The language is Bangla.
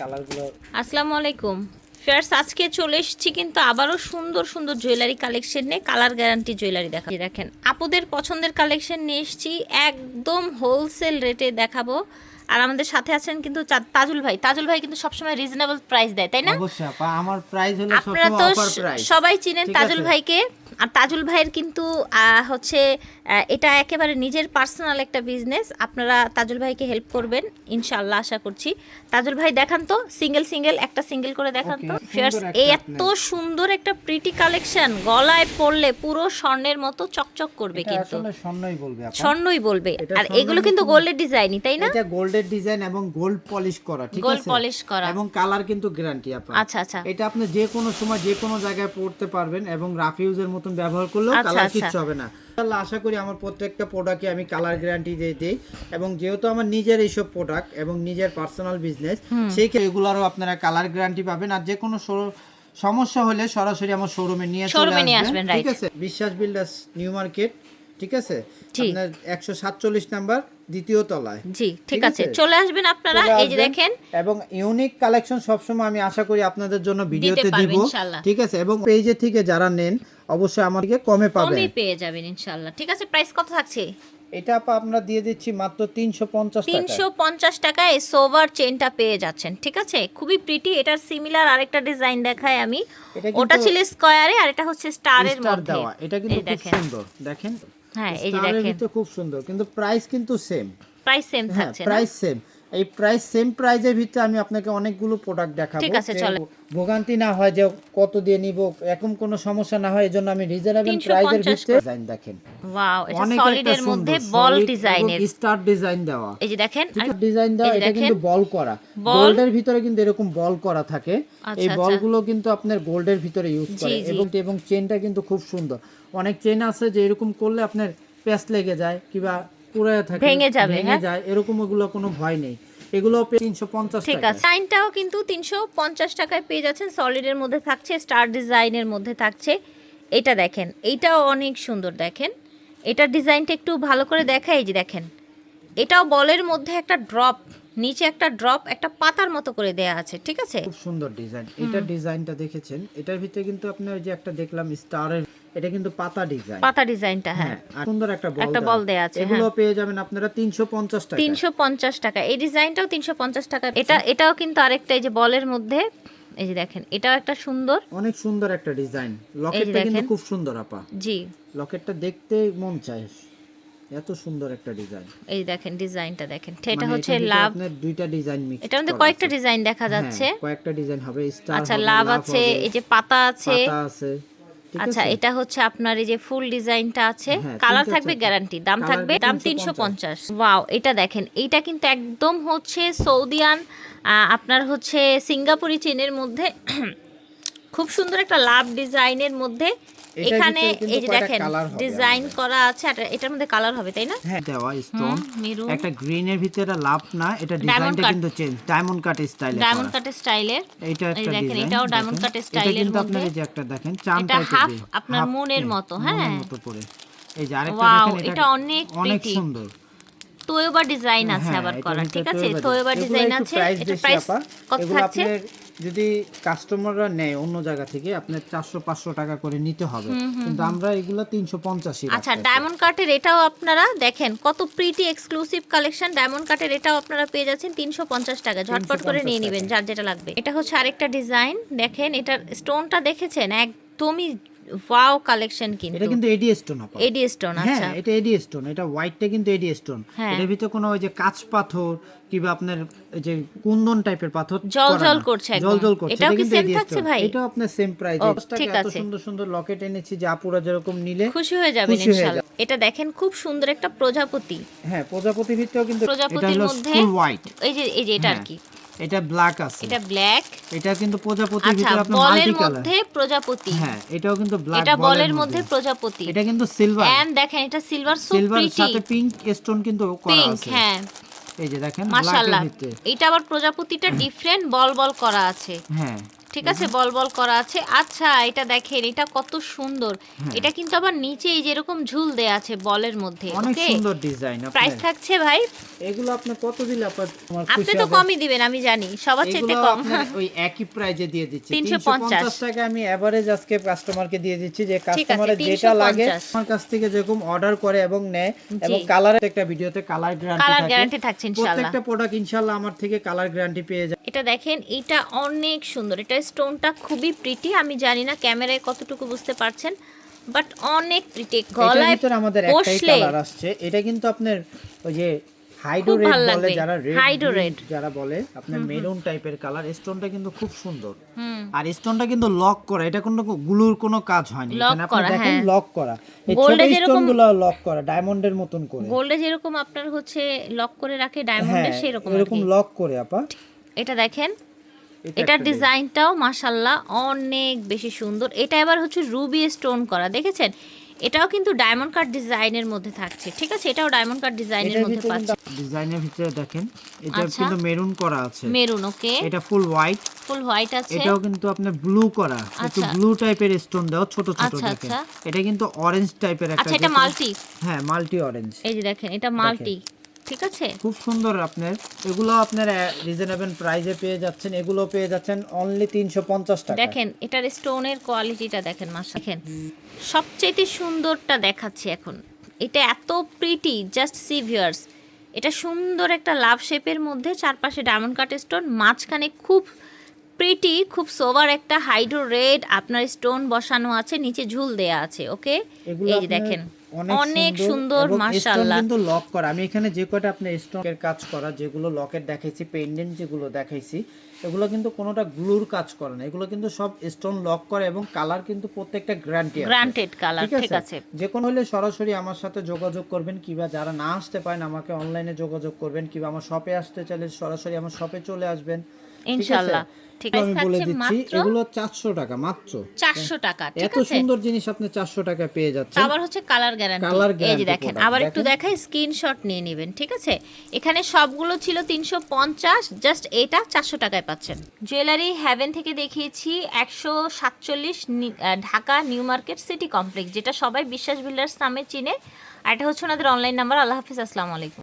কালারগুলো। আসসালামু আলাইকুম। ফেয়ার্স আজকে চলে এসেছি কিন্তু আবারও সুন্দর সুন্দর জুয়েলারি কালেকশন নিয়ে কালার গ্যারান্টি জুয়েলারি দেখা দেখেন আপুদের পছন্দের কালেকশন নিয়ে এসেছি একদম হোলসেল রেটে দেখাবো। আর আমাদের সাথে আছেন কিন্তু তাজুল ভাই। তাজুল ভাই কিন্তু সবসময় রিজনেবল প্রাইস দেয় তাই না? আমার প্রাইস হলো আপনারা তো সবাই চিনেন তাজুল ভাইকে। আর তাজুল ভাইয়ের কিন্তু হচ্ছে এটা একেবারে নিজের পার্সোনাল একটা বিজনেস আপনারা তাজুল ভাইকে হেল্প করবেন ইনশাআল্লাহ আশা করছি। তাজুল ভাই দেখান তো সিঙ্গেল সিঙ্গেল একটা সিঙ্গেল করে দেখান তো। ফিয়ার্স এই এত সুন্দর একটা প্রিটি কালেকশন গলায় পরলে পুরো স্বর্ণের মতো চকচক করবে কিন্তু। স্বর্ণই বলবে স্বর্ণই বলবে। আর এগুলো কিন্তু গোল্ডের ডিজাইনই তাই না? এটা গোল্ডের ডিজাইন এবং গোল্ড পলিশ করা ঠিক গোল্ড পলিশ করা। এবং কালার কিন্তু গ্যারান্টি আপা। আচ্ছা আচ্ছা। এটা আপনি যে কোনো সময় যে কোনো জায়গায় পড়তে পারবেন এবং রাফ ইউজের মতন ব্যবহার করলেও আচ্ছা, কালার আচ্ছা। কিচ্ছু হবে না। ইনশাআল্লাহ আশা করি আমার প্রত্যেকটা প্রোডাক্টে আমি কালার গ্যারান্টি দিয়ে দিই। এবং যেহেতু আমার নিজের এইসব প্রোডাক্ট এবং নিজের পার্সোনাল বিজনেস সেই ক্ষেত্রে এগুলারও আপনারা কালার গ্যারান্টি পাবেন। আর যে কোনো সমস্যা হলে সরাসরি আমার শোরুমে নিয়ে চলে আসবেন, ঠিক আছে? বিশ্বাস বিল্ডার্স নিউ মার্কেট ঠিক আছে? আপনার একশো সাতচল্লিশ নাম্বার দ্বিতীয় তলায়। জি ঠিক আছে? চলে আসবেন আপনারা এই যে দেখেন। এবং ইউনিক কালেকশন সবসময় আমি আশা করি আপনাদের জন্য ভিডিওতে দিব। ঠিক আছে? এবং পেজে থেকে যারা নেন অবশ্যই আমাদেরকে কমে পাবেন। কমই পেয়ে যাবেন ইনশাআল্লাহ ঠিক আছে প্রাইস কত থাকছে? এটা আপা আমরা দিয়ে দিচ্ছি মাত্র তিনশো পঞ্চাশ টাকা। তিনশো পঞ্চাশ টাকায় সোভার চেনটা পেয়ে যাচ্ছেন ঠিক আছে? খুবই প্রিটি এটার সিমিলার আরেকটা ডিজাইন দেখায় আমি। ওটা ছিল স্কয়ারে আর এটা হচ্ছে স্টারের মধ্যে। এটা কিন্তু খুব সুন্দর দেখেন? হ্যাঁ এই যে দেখেন। খুব সুন্দর। কিন্তু প্রাইস কিন্তু সেম প্রাইস সেম থাকছে না? প্রাইস সেম এই প্রাইস সেম প্রাইজের ভিতরে আমি আপনাকে অনেকগুলো প্রোডাক্ট দেখাবো ঠিক আছে, যে চলেন। ভোগান্তি না হয় যে কত দিয়ে নিব এরকম কোনো সমস্যা না হয় এজন্য আমি রিজনেবল প্রাইজের ভিতরে ডিজাইন দেখেন। ওয়াও এটা সলিডের একটা মধ্যে বল ডিজাইনের স্টার ডিজাইন দেওয়া। এই যে দেখেন ডিজাইন দেওয়া এটা কিন্তু বল করা। গোল্ডের ভিতরে কিন্তু এরকম বল করা থাকে। আচ্ছা, এই আচ্ছা। বলগুলো কিন্তু আপনার গোল্ডের ভিতরে ইউজ করে। এবং এবং চেনটা কিন্তু খুব সুন্দর। অনেক চেন আছে যে এরকম করলে আপনার প্যাচ লেগে যায় কিংবা পুড়ে থাকে ভেঙে যাবে, ভেঙে হ্যাঁ? যায় এরকম ওগুলো কোনো ভয় নেই। এগুলো তিনশো পঞ্চাশ ঠিক আছে সাইনটাও কিন্তু তিনশো পঞ্চাশ টাকায় পেয়ে যাচ্ছেন সলিডের মধ্যে থাকছে স্টার ডিজাইনের মধ্যে থাকছে। এটা দেখেন এইটাও অনেক সুন্দর দেখেন। এটার ডিজাইনটা একটু ভালো করে দেখা এই যে দেখেন। এটাও বলের মধ্যে একটা ড্রপ নিচে একটা ড্রপ একটা পাতার মতো করে দেয়া আছে ঠিক আছে? খুব সুন্দর ডিজাইন এটা ডিজাইনটা দেখেছেন? এটার ভিতরে কিন্তু আপনি ওই যে একটা দেখলাম স্টারের এটা কিন্তু পাতা ডিজাইন পাতা ডিজাইনটা হ্যাঁ। হ্যাঁ আর সুন্দর একটা বল একটা বল দেয়া আছে, এগুলো পেয়ে যাবেন আপনারা তিনশো পঞ্চাশ টাকা তিনশো পঞ্চাশ টাকা। এই ডিজাইনটাও তিনশো পঞ্চাশ টাকা এটা এটাও কিন্তু আরেকটা এই যে বলের মধ্যে এই যে দেখেন এটাও একটা সুন্দর। অনেক সুন্দর একটা ডিজাইন লকেটটা কিন্তু খুব সুন্দর আপা। জি। লকেটটা দেখতে মন চায়। এত সুন্দর একটা ডিজাইন। এই দেখেন ডিজাইনটা দেখেন। এটা মানে হচ্ছে লাভ আপনার দুইটা ডিজাইন মিক্স এটার মধ্যে কয়েকটা ডিজাইন দেখা যাচ্ছে। কয়েকটা ডিজাইন হবে। স্টার আচ্ছা লাভ আছে এই যে পাতা আছে। পাতা আছে। আচ্ছা এটা হচ্ছে আপনার এই যে ফুল ডিজাইনটা আছে। হ্যাঁ, কালার থাকবে গ্যারান্টি দাম থাকবে দাম তিনশো 350 পঞ্চাশ। ওয়াও এটা দেখেন এইটা কিন্তু একদম হচ্ছে সৌদিয়ান আপনার হচ্ছে সিঙ্গাপুরি চেনের মধ্যে। খুব সুন্দর একটা লাভ ডিজাইনের মধ্যে এখানে এই যে দেখেন ডিজাইন করা আছে এটার মধ্যে কালার হবে তাই না? হ্যাঁ দেওয়া স্টোন একটা গ্রিন এর ভিতরে লাভ না এটা ডিজাইনটা কিন্তু চেঞ্জ ডায়মন্ড কাট স্টাইলে ডায়মন্ড কাটের স্টাইলের এটা একটা দেখেন, এটাও cut style এর কিন্তু মধ্যে। এই যে একটা দেখেন চাম এটা দিয়ে, আপনার মনের মতো, মনের হ্যাঁ। মতো করে। এই যে আরেকটা দেখেন এটা অনেক অনেক সুন্দর। তোয়েবা ডিজাইন আছে হ্যাঁ, আবার এটার করা ঠিক আছে? তোয়েবা ডিজাইন আছে এটা প্রাইস কত থাকছে? আপনার যদি কাস্টমাররা নেয় অন্য জায়গা থেকে আপনার চারশো পাঁচশো টাকা করে নিতে হবে। কিন্তু আমরা এগুলো তিনশো পঞ্চাশি আচ্ছা ডায়মন্ড কাটের এটাও আপনারা দেখেন কত প্রিটি এক্সক্লুসিভ কালেকশন ডায়মন্ড কাটের এটাও আপনারা পেয়ে যাচ্ছেন তিনশো পঞ্চাশ টাকা। ঝটপট করে নিয়ে নেবেন যার যেটা লাগবে। এটা হচ্ছে আরেকটা ডিজাইন দেখেন এটার স্টোনটা দেখেছেন? একদমই ওয়াও কালেকশন কিন্তু। এটা কিন্তু এডি স্টোন আপা। এডি স্টোন আচ্ছা হ্যাঁ আচ্ছা। এটা এডি স্টোন এটা হোয়াইটটা কিন্তু এডি স্টোন হ্যাঁ। এর ভিতরে কোনো ওই যে কাঁচ পাথর কিংবা আপনার যে কুন্দন টাইপের পাথর জল জল করছে একদম। জল জল করছে এটাও কি এডি থাকছে ভাই? এটাও আপনার সেম প্রাইস ঠিক আছে। সুন্দর সুন্দর লকেট এনেছি যে আপুরা যেরকম নিলে খুশি হয়ে যাবেন ইনশাআল্লাহ এটা দেখেন খুব সুন্দর একটা প্রজাপতি। হ্যাঁ প্রজাপতি ভিতরেও কিন্তু প্রজাপতির মধ্যে ফুল হোয়াইট এই যে এই যে এটা আর কি। এটা ব্ল্যাক আছে। এটা ব্ল্যাক এটা কিন্তু প্রজাপতির আচ্ছা ভিতরে আপনার মাল্টি কালার মধ্যে প্রজাপতি। হ্যাঁ এটাও কিন্তু ব্ল্যাক এটা বলের মধ্যে। প্রজাপতি। এটা কিন্তু সিলভার এন্ড দেখেন এটা সিলভার সো সিলভার সাথে পিঙ্ক স্টোন কিন্তু করা আছে। হ্যাঁ। এই যে দেখেন মাশাআল্লাহ। এটা আবার প্রজাপতিটা ডিফারেন্ট বল বল করা আছে। হ্যাঁ। ঠিক আছে বল বল করা আছে। আচ্ছা এটা দেখেন এটা কত সুন্দর। এটা কিন্তু আবার নিচে এই যেরকম ঝুল দেয়া আছে বলের মধ্যে অনেক সুন্দর ডিজাইন প্রাইস থাকছে ভাই। এগুলো আপনি কত দিলে আপনার আপনি তো কমই দিবেন আমি জানি সবার চাইতে কম। ওই একই প্রাইজে দিয়ে দিচ্ছি। 350 350 টাকা আমি এভারেজ আজকে কাস্টমারকে দিয়ে দিচ্ছি যে আছে, কাস্টমারের যেটা লাগে আমার কাছ থেকে যেরকম অর্ডার করে এবং নেয়। এবং কালারের একটা ভিডিওতে কালার গ্যারান্টি কালার থাকে। গ্যারান্টি থাকছে ইনশাআল্লাহ। প্রত্যেকটা প্রোডাক্ট ইনশাআল্লাহ আমার থেকে কালার গ্যারান্টি পেয়ে যায় এটা দেখেন এটা অনেক সুন্দর। এটা স্টোনটা খুবই প্রিটি আমি জানি না ক্যামেরায় কতটুকু বুঝতে পারছেন বাট অনেক প্রিটি গলায় আমাদের একটাই কালার আসছে। এটা কিন্তু আপনার ওই যে হাইড্রো রেড বলে যারা রেড। যারা বলে আপনার মেরুন টাইপের কালার স্টোনটা কিন্তু খুব সুন্দর। আর স্টোনটা কিন্তু লক করা এটা কোনো গ্লুর কোনো কাজ হয়নি। এখানে আপনি দেখেন হ্যাঁ। লক করা। এই Gold ছোট এ যেরকম- স্টোনগুলো লক করা ডায়মন্ডের মতন করে। গোল্ডে যেরকম আপনার হচ্ছে লক করে রাখে ডায়মন্ডে হ্যাঁ সেরকম এরকম লক করে আপা। এটা দেখেন এটা এটার ডিজাইনটাও মাশাল্লাহ অনেক বেশি সুন্দর। এটা এবার হচ্ছে রুবি স্টোন করা দেখেছেন? এটাও কিন্তু ডায়মন্ড কাট ডিজাইনের মধ্যে থাকছে ঠিক আছে? এটাও ডায়মন্ড কাট ডিজাইনের মধ্যে পাচ্ছে। ডিজাইনের ভিতরে দেখেন এটা আচ্ছা। কিন্তু মেরুন করা আছে। মেরুন ওকে এটা ফুল হোয়াইট ফুল হোয়াইট আছে। এটাও কিন্তু আপনার ব্লু করা একটু। ব্লু টাইপের স্টোন দাও ছোট ছোট আচ্ছা, দেখেন। আচ্ছা। এটা কিন্তু অরেঞ্জ টাইপের একটা আচ্ছা এটা মাল্টি হ্যাঁ মাল্টি অরেঞ্জ এই যে দেখেন এটা মাল্টি ঠিক আছে? খুব সুন্দর আপনার। এগুলো আপনার রিজনেবল প্রাইসে পেয়ে যাচ্ছেন। এগুলো পেয়ে যাচ্ছেন অনলি তিনশো পঞ্চাশ টাকা। দেখেন এটার স্টোনের কোয়ালিটিটা দেখেন মাস দেখেন সবচেয়ে সুন্দরটা দেখাচ্ছি এখন। এটা এত প্রিটি জাস্ট সি ভিউয়ার্স এটা সুন্দর একটা লাভ শেপের মধ্যে চারপাশে ডায়মন্ড কাট স্টোন মাঝখানে খুব প্রিটি খুব সোভার একটা হাইড্রো রেড আপনার স্টোন বসানো আছে নিচে ঝুল দেয়া আছে ওকে এই যে দেখেন। অনেক সুন্দর মাশাআল্লাহ। কিন্তু লক করা। আমি এখানে যে কয়টা স্টোনের কাজ করা যেগুলো লকেট দেখাইছি পেন্ডেন্ট যেগুলো দেখাইছি এগুলো কিন্তু কোনোটা গ্লুর কাজ করে না। এগুলো কিন্তু সব স্টোন লক করে এবং কালার কিন্তু প্রত্যেকটা গ্রান্টেড কালার ঠিক আছে? যে কোনো হলে সরাসরি আমার সাথে যোগাযোগ করবেন কিংবা যারা না আসতে পারেন আমাকে অনলাইনে যোগাযোগ করবেন কিংবা আমার শপে আসতে চাইলে সরাসরি আমার শপে চলে আসবেন। ইনশাআল্লাহ। ঠিক আছে আমি বলে দিচ্ছি এগুলো চারশো টাকা মাত্র। চারশো টাকা ঠিক এত সুন্দর জিনিস আপনি চারশো টাকা পেয়ে যাচ্ছেন। আবার হচ্ছে কালার গ্যারান্টি এই যে দেখেন আবার একটু দেখাই স্ক্রিনশট নিয়ে নেবেন ঠিক আছে? এখানে সবগুলো ছিল তিনশো পঞ্চাশ জাস্ট এটা চারশো টাকায় পাচ্ছেন। জুয়েলারি হ্যাভেন থেকে দেখিয়েছি একশো সাতচল্লিশ Dhaka new market city complex যেটা সবাই বিশ্বাস বিল্ডার্স নামে চিনে। আর এটা হচ্ছে ওনাদের অনলাইন নাম্বার আল্লাহ হাফিজ আসসালামু আলাইকুম।